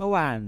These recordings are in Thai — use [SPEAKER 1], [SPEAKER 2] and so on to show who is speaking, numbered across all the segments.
[SPEAKER 1] เมื่อวาน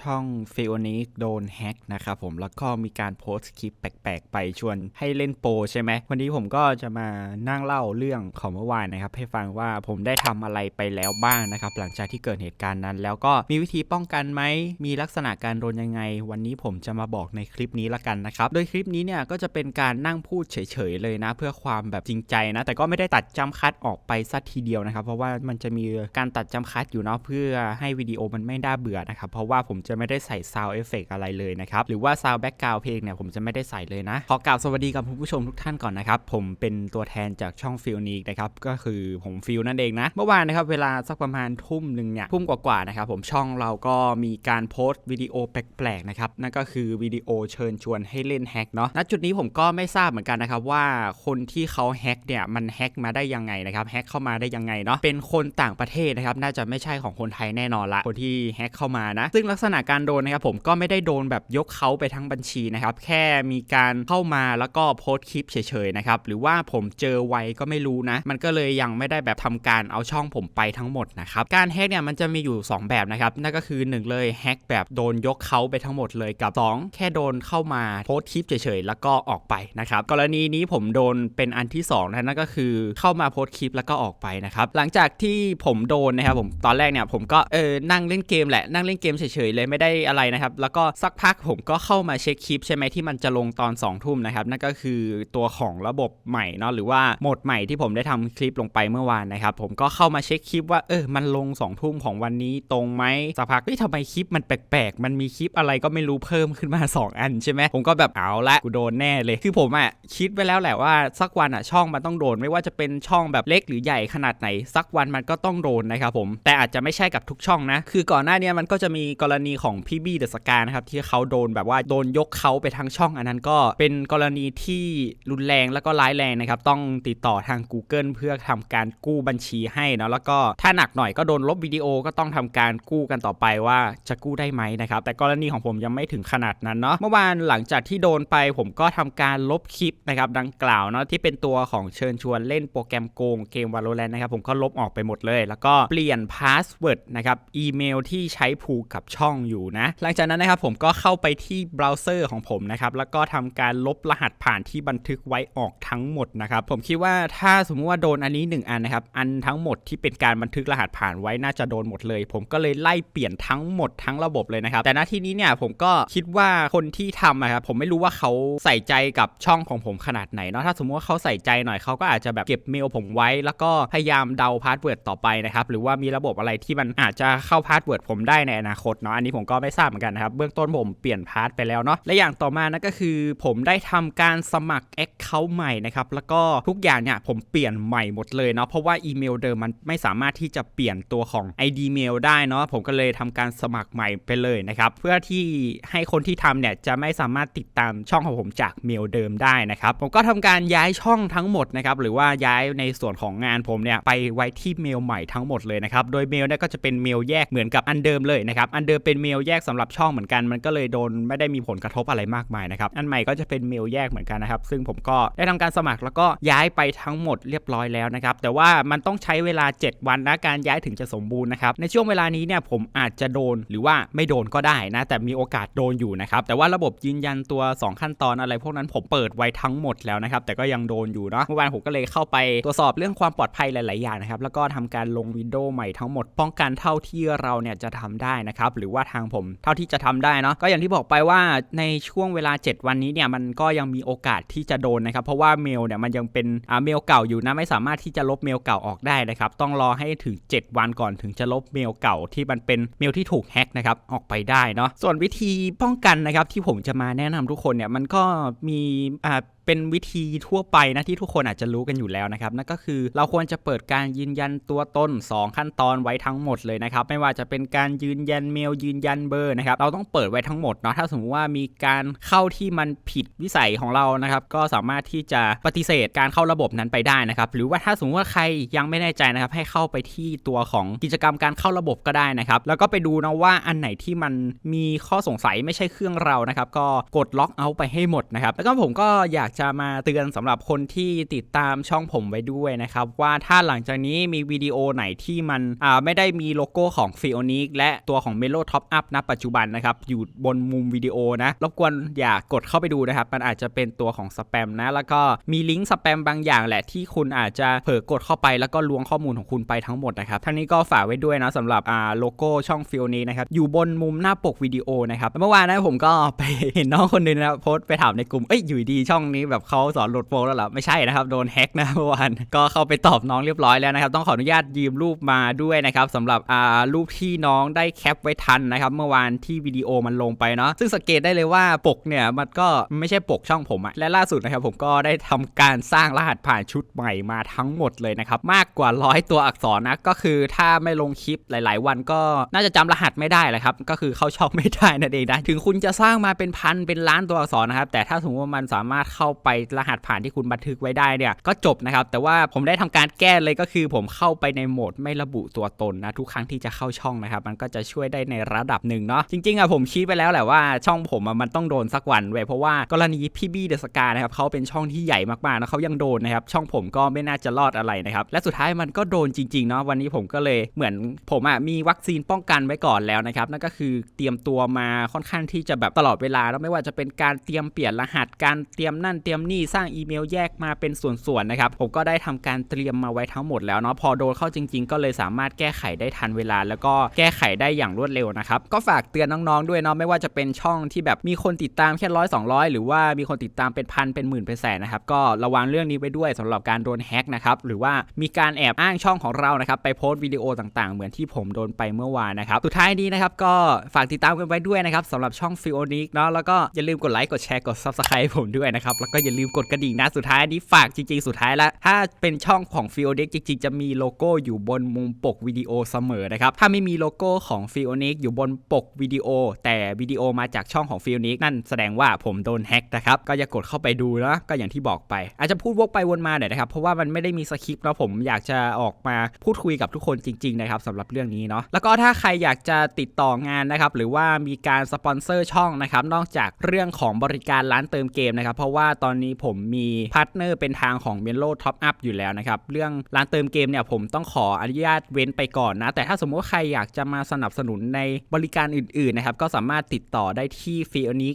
[SPEAKER 1] ช่องเฟโอนิกโดนแฮ็กนะครับผมแล้วก็มีการโพสต์คลิปแปลกๆ ไปชวนให้เล่นโปใช่ไหมวันนี้ผมก็จะมานั่งเล่าเรื่องของเมื่อวานนะครับ ให้ฟังว่าผมได้ทำอะไรไปแล้วบ้างนะครับ หลังจากที่เกิดเหตุการณ์นั้น แล้วก็มีวิธีป้องกันไหม มีลักษณะการโดนยังไง วันนี้ผมจะมาบอกในคลิปนี้ละกันนะครับ โดยคลิปนี้เนี่ยก็จะเป็นการนั่งพูดเฉยๆเลยนะ เพื่อความแบบจริงใจนะ แต่ก็ไม่ได้ตัดจำคัดออกไปสักทีเดียวนะครับ เพราะว่ามันจะมีการตัดจำคัดอยู่เนาะเพื่อให้วิดีโอมันไม่น่าเบื่อนะครับ เพราะว่าผมจะไม่ได้ใส่ซาวเอฟเฟกอะไรเลยนะครับ หรือว่าซาวแบ็กกราวเพลงเนี่ยผมจะไม่ได้ใส่เลยนะ ขอกล่าวสวัสดีกับผู้ชมทุกท่านก่อนนะครับ ผมเป็นตัวแทนจากช่องฟิลนีกนะครับ ก็คือผมฟิลนั่นเองนะ เมื่อวานนะครับเวลาสักประมาณทุ่มหนึ่งเนี่ยทุ่มกว่าๆนะครับผมช่องเราก็มีการโพสต์วิดีโอแปลกๆนะครับนั่นก็คือวิดีโอเชิญชวนให้เล่นแฮกเนาะณจุดนี้ผมก็ไม่ทราบเหมือนกันนะครับว่าคนที่เขาแฮกเนี่ยมันแฮกมาได้ยังไงนะครับแฮกเข้ามาได้ยังไงเนาะเป็นคนต่างประเทศนะครับน่าจะไม่ใช่ของคนไทยแน่นอนละคนที่แฮ็กเข้ามานะ ซึ่งลักษณะการโดนนะครับผมก็ไม่ได้โดนแบบยกเขาไปทั้งบัญชีนะครับ แค่มีการเข้ามาแล้วก็โพสต์คลิปเฉยๆนะครับ หรือว่าผมเจอไวก็ไม่รู้นะ มันก็เลยยังไม่ได้แบบทำการเอาช่องผมไปทั้งหมดนะครับ การแฮ็กเนี่ยมันจะมีอยู่ 2 แบบนะครับ นั่นก็คือ 1 เลยแฮ็กแบบโดนยกเขาไปทั้งหมดเลยกับ 2 แค่โดนเข้ามาโพสต์คลิปเฉยๆแล้วก็ออกไปนะครับ กรณีนี้ผมโดนเป็นอันที่2นะนั่นก็คือเข้ามาโพสต์คลิปแล้วก็ออกไปนะครับ หลังจากที่ผมโดนนะครับผมตอนแรกเนี่ยผมก็เออนั่งเล่นเกมแหละนั่งเล่นเกมเฉยๆเลยไม่ได้อะไรนะครับ แล้วก็สักพักผมก็เข้ามาเช็คคลิปใช่ไหมที่มันจะลงตอน2องทุ่มนะครับ นั่นก็คือตัวของระบบใหม่เนาะหรือว่าโหมดใหม่ที่ผมได้ทำคลิปลงไปเมื่อวานนะครับผมก็เข้ามาเช็คคลิปว่าเออมันลง2องทุ่มของวันนี้ตรงไหมสักพักเฮ้ยทำไมคลิปมันแปลกๆ มันมีคลิปอะไรก็ไม่รู้เพิ่มขึ้นมา 2 อันใช่ไหมผมก็แบบเอาละกูโดนแน่เลย คือผมอะคิดไว้แล้วแหละว่าสักวันอะช่องมันต้องโดนไม่ว่าจะเป็นช่องแบบเล็กหรือใหญ่ขนาดไหน สักวันมันก็ต้องโดนนะครับผมแต่อาจจะไม่ใช่กับทุกช่องนะ คือก่อนหน้านี้มันก็จะมีกรณีของพี่บี้เดอะสกานะครับที่เขาโดนแบบว่าโดนยกเขาไปทั้งช่องอันนั้นก็เป็นกรณีที่รุนแรงแล้วก็ร้ายแรงนะครับต้องติดต่อทาง Google เพื่อทำการกู้บัญชีให้เนาะแล้วก็ถ้าหนักหน่อยก็โดนลบวิดีโอก็ต้องทำการกู้กันต่อไปว่าจะกู้ได้ไหมนะครับแต่กรณีของผมยังไม่ถึงขนาดนั้นเนาะเมื่อวานหลังจากที่โดนไปผมก็ทำการลบคลิปนะครับดังกล่าวเนาะที่เป็นตัวของเชิญชวนเล่นโปรแกรมโกงเกม Valorant นะครับผมก็ลบออกไปหมดเลย แล้วก็เปลี่ยนพาสเวิร์ดนะครับอีเมลที่ใช้ผูกกับช่องอยู่นะ หลังจากนั้นนะครับผมก็เข้าไปที่เบราว์เซอร์ของผมนะครับแล้วก็ทำการลบรหัสผ่านที่บันทึกไว้ออกทั้งหมดนะครับผมคิดว่าถ้าสมมติว่าโดนอันนี้ 1 อันนะครับอันทั้งหมดที่เป็นการบันทึกรหัสผ่านไว้น่าจะโดนหมดเลย ผมก็เลยไล่เปลี่ยนทั้งหมดทั้งระบบเลยนะครับแต่หน้าที่นี้เนี่ยผมก็คิดว่าคนที่ทำอะครับผมไม่รู้ว่าเขาใส่ใจกับช่องของผมขนาดไหนเนาะถ้าสมมติว่าเขาใส่ใจหน่อยเขาก็อาจจะแบบเก็บเมลผมไว้ แล้วก็พยายามเดาพาสเวิร์ดต่อไปนะครับหรือว่ามีระบบอะไรที่มันอาจจะเข้าพาสเวิร์ดผมได้ในอนาคตเนาะอันนี้ผมก็ไม่ทราบเหมือนกันนะครับเบื้องต้นผมเปลี่ยนพาสไปแล้วเนาะและอย่างต่อมานั่นก็คือผมได้ทำการสมัคร Account ใหม่นะครับแล้วก็ทุกอย่างเนี่ยผมเปลี่ยนใหม่หมดเลยเนาะเพราะว่าอีเมลเดิมมันไม่สามารถที่จะเปลี่ยนตัวของ ID เมลได้เนาะผมก็เลยทำการสมัครใหม่ไปเลยนะครับเพื่อที่ให้คนที่ทำเนี่ยจะไม่สามารถติดตามช่องของผมจากเมลเดิมได้นะครับผมก็ทำการย้ายช่องทั้งหมดนะครับหรือว่าย้ายในส่วนของงานผมเนี่ยไปไว้ที่เมลใหม่ทั้งหมดเลยนะครับโดยเมลเนี่ยก็จะเป็นเมลแยกเหมือนกับอันเดิมเลยนะครับ อันเดิมเป็นเมลแยกสำหรับช่องเหมือนกัน มันก็เลยโดนไม่ได้มีผลกระทบอะไรมากมายนะครับ อันใหม่ก็จะเป็นเมลแยกเหมือนกันนะครับ ซึ่งผมก็ได้ทำการสมัครแล้วก็ย้ายไปทั้งหมดเรียบร้อยแล้วนะครับ แต่ว่ามันต้องใช้เวลา 7 วันนะการย้ายถึงจะสมบูรณ์นะครับ ในช่วงเวลานี้เนี่ยผมอาจจะโดนหรือว่าไม่โดนก็ได้นะ แต่มีโอกาสโดนอยู่นะครับ แต่ว่าระบบยืนยันตัว 2 ขั้นตอนอะไรพวกนั้นผมเปิดไว้ทั้งหมดแล้วนะครับ แต่ก็ยังโดนอยู่เนาะ เมื่อวานผมก็เลยเข้าไปตรวจสอบเรื่องความปลอดภัยหลาย ๆ อย่างนะครับ แล้วก็ทำการลงวินโดว์ใหม่ทั้งหมดป้องกันเท่าที่เราเนี่ยจะทำได้นะครับหรือว่าทางผมเท่าที่จะทำได้เนาะก็อย่างที่บอกไปว่าในช่วงเวลา 7 วันนี้เนี่ยมันก็ยังมีโอกาสที่จะโดนนะครับเพราะว่าเมลเนี่ยมันยังเป็นอ่าเมลเก่าอยู่นะไม่สามารถที่จะลบเมลเก่าออกได้นะครับต้องรอให้ถึง 7 วันก่อนถึงจะลบเมลเก่าที่มันเป็นเมลที่ถูกแฮ็กนะครับออกไปได้เนาะส่วนวิธีป้องกันนะครับที่ผมจะมาแนะนำทุกคนเนี่ยมันก็มีอ่า เป็นวิธีทั่วไปนะที่ทุกคนอาจจะรู้กันอยู่แล้วนะครับนั่นก็คือเราควรจะเปิดการยืนยันตัวตน 2 ขั้นตอนไว้ทั้งหมดเลยนะครับไม่ว่าจะเป็นการยืนยันเมลยืนยันเบอร์นะครับเราต้องเปิดไว้ทั้งหมดเนาะถ้าสมมติว่ามีการเข้าที่มันผิดวิสัยของเรานะครับก็สามารถที่จะปฏิเสธการเข้าระบบนั้นไปได้นะครับหรือว่าถ้าสมมติว่าใครยังไม่แน่ใจนะครับให้เข้าไปที่ตัวของกิจกรรมการเข้าระบบก็ได้นะครับแล้วก็ไปดูนะว่าอันไหนที่มันมีข้อสงสัยไม่ใช่เครื่องเรานะครับก็กดล็อกเอาไปให้หมดนะครับแล้วก็ผมก็อยากจะจะมาเตือนสำหรับคนที่ติดตามช่องผมไว้ด้วยนะครับ ว่าถ้าหลังจากนี้มีวิดีโอไหนที่มันอ่าไม่ได้มีโลโก้ของ f ิโอนิกและตัวของ Melo Top Up ณปัจจุบันนะครับ อยู่บนมุมวิดีโอนะ รบกวนอย่ากดเข้าไปดูนะครับ มันอาจจะเป็นตัวของสแปมนะ แล้วก็มีลิงก์สแปมบางอย่างแหละที่คุณอาจจะเผลอกดเข้าไปแล้วก็ลวงข้อมูลของคุณไปทั้งหมดนะครับทั้งนี้ก็ฝากไว้ด้วยนะสำหรับอ่าโลโก้ช่อง f ิโอนิกนะครับอยู่บนมุมหน้าปกวิดีโอนะครับเมื่อวานนะผมก็ไปเห็นน้องคนหนึงนะโพสต์ไปถามในกลุ่มเอ้ยอยู่ดีช่องนี้แบบเขาสอนโหลดโปรแล้วหรอไม่ใช่นะครับโดนแฮ็กนะเมื่อวานก็เข้าไปตอบน้องเรียบร้อยแล้วนะครับ ต้องขออนุญาตยืมรูปมาด้วยนะครับสำหรับอ่ารูปที่น้องได้แคปไว้ทันนะครับ เมื่อวานที่วิดีโอมันลงไปเนาะซึ่งสังเกตได้เลยว่าปกเนี่ยมันก็ไม่ใช่ปกช่องผมอะและล่าสุดนะครับผมก็ได้ทำการสร้างรหัสผ่านชุดใหม่มาทั้งหมดเลยนะครับมากกว่าร้อยตัวอักษรนะก็คือถ้าไม่ลงคลิปหลาย ๆ วันก็น่าจะจำรหัสไม่ได้แหละครับก็คือเข้าช่องไม่ได้นั่นเองนะถึงคุณจะสร้างมาเป็นพันเป็นล้านตัวอักษรนะครับแต่ถ้าสมมติว่ามันสามารถเข้าไปรหัสผ่านที่คุณบันทึกไว้ได้เนี่ยก็จบนะครับ แต่ว่าผมได้ทำการแก้เลยก็คือ ผมเข้าไปในโหมดไม่ระบุตัวตนนะทุกครั้งที่จะเข้าช่องนะครับ มันก็จะช่วยได้ในระดับหนึ่งเนาะจริงๆอะผมคิดไปแล้วแหละว่าช่องผมมันต้องโดนสักวันเว้ยเพราะว่ากรณีพี่บี้เดอะสกานะครับเขาเป็นช่องที่ใหญ่มากๆแล้วเขายังโดนนะครับช่องผมก็ไม่น่าจะรอดอะไรนะครับและสุดท้ายมันก็โดนจริงๆเนาะวันนี้ผมก็เลยเหมือนผมอะมีวัคซีนป้องกันไว้ก่อนแล้วนะครับนั่นก็คือเตรียมตัวมาค่อนข้างที่จะแบบตลอดเวลาแล้วไม่ว่าจะเป็นการเตรียมเปลี่ยนรหัสการเตรียมนั่นเตรียมนี่สร้างอีเมลแยกมาเป็นส่วนๆนะครับผมก็ได้ทำการเตรียมมาไว้ทั้งหมดแล้วเนาะพอโดนเข้าจริง ๆ ก็เลยสามารถแก้ไขได้ทันเวลา แล้วก็แก้ไขได้อย่างรวดเร็วนะครับก็ฝากเตือนน้องๆด้วยเนาะไม่ว่าจะเป็นช่องที่แบบมีคนติดตามแค่ร้อยสองร้อยหรือว่ามีคนติดตามเป็นพันเป็นหมื่นเป็นแสนนะครับก็ระวังเรื่องนี้ไว้ด้วยสำหรับการโดนแฮ็กนะครับหรือว่ามีการแอบอ้างช่องของเรานะครับไปโพสต์วิดีโอต่างๆ เหมือนที่ผมโดนไปเมื่อวานนะครับสุดท้ายนี้นะครับก็ฝากติดตามกันไว้ด้วยนะครับสำหรับช่องฟิโอนิกเนาะแล้วก็อย่าลืมกดไลค์กดแชร์กด subscribe ผมด้วยนะครับแล้วก็อย่าลืมกดกระดิ่งนะ สุดท้ายนี้ฝากจริงๆ สุดท้ายล้วถ้าเป็นช่องของฟิโอนิกจริงๆ จะมีโลโก้อยู่บนมุมปกวิดีโอเสมอนะครับ ถ้าไม่มีโลโก้ของฟิโอนิกอยู่บนปกวิดีโอ แต่วิดีโอมาจากช่องของฟิโอนิกนั่นแสดงว่าผมโดนแฮ็กนะครับ ก็อย่ากดเข้าไปดูนะก็อย่างที่บอกไป อาจจะพูดวกไปวนมาหน่อยนะครับ เพราะว่ามันไม่ได้มีสคริปต์แล้วผมอยากจะออกมาพูดคุยกับทุกคนจริงๆนะครับสำหรับเรื่องนี้เนาะแล้วก็ถ้าใครอยากจะติดต่องานนะครับหรือว่ามีการสปอนเซอร์ช่องนะครับนอกจากเรื่องของบริการร้านเติมเกมนะครับเพราะว่าตอนนี้ผมมีพาร์ทเนอร์เป็นทางของ m e l o Top Up อยู่แล้วนะครับ เรื่องร้านเติมเกมเนี่ยผมต้องขออนุญาตเว้นไปก่อนนะ แต่ถ้าสมมติว่าใครอยากจะมาสนับสนุนในบริการอื่นๆนะครับ ก็สามารถติดต่อได้ที่ f i o n i c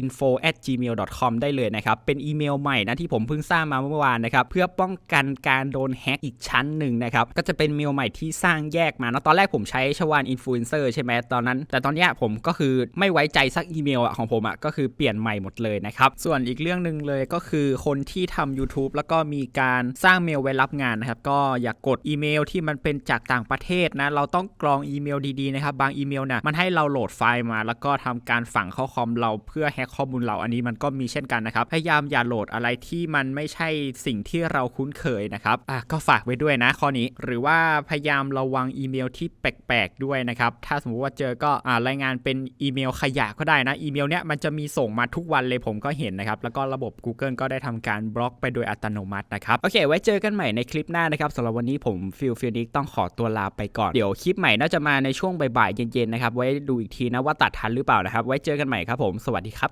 [SPEAKER 1] info gmail com ได้เลยนะครับ เป็นอีเมลใหม่นะที่ผมเพิ่งสร้างมาเมื่อวานนะครับ เพื่อป้องกันการโดนแฮ็กอีกชั้นหนึ่งนะครับ ก็จะเป็นเมลใหม่ที่สร้างแยกมาเนาะตอนแรกผมใช้ชวานอินฟลูเอนเซอร์ใช่ไหมตอนนั้น แต่ตอนนี้ผมก็คือไม่ไว้ใจสักอีเมลอะของผมอะก็คือเปลี่ยนใหม่หมดเลยนะครับส่วนอีกเรื่องหนึ่งเลยก็คือคนที่ทำ YouTube แล้วก็มีการสร้างเมลไว้รับงานนะครับ ก็อย่ากกดอีเมลที่มันเป็นจากต่างประเทศนะ เราต้องกรองอีเมลดีๆนะครับ บางอีเมลเนี่ยมันให้เราโหลดไฟล์มา แล้วก็ทำการฝังเข้าคอมเราเพื่อแฮกข้อมูลเราอันนี้มันก็มีเช่นกันนะครับ พยายามอย่าโหลดอะไรที่มันไม่ใช่สิ่งที่เราคุ้นเคยนะครับอะก็ฝากไว้ด้วยนะข้อนี้หรือว่าพยายามระวังอีเมลที่แปลกๆด้วยนะครับถ้าสมมติว่าเจอก็อ่ารายงานเป็นอีเมลขยะก็ได้นะอีเมลเนี้ยมันจะมีส่งมาทุกวันเลยผมก็เห็นนะครับแล้วก็ระบบ Google ก็ได้ทำการบล็อกไปโดยอัตโนมัตินะครับโอเค ไว้เจอกันใหม่ในคลิปหน้านะครับสำหรับวันนี้ผมฟิลฟิลนิกต้องขอตัวลาไปก่อนเดี๋ยวคลิปใหม่น่าจะมาในช่วงบ่ายๆเย็นๆนะครับไว้ดูอีกทีนะว่าตัดทันหรือเปล่านะครับไว้เจอกันใหม่ครับผมสวัสดีครับ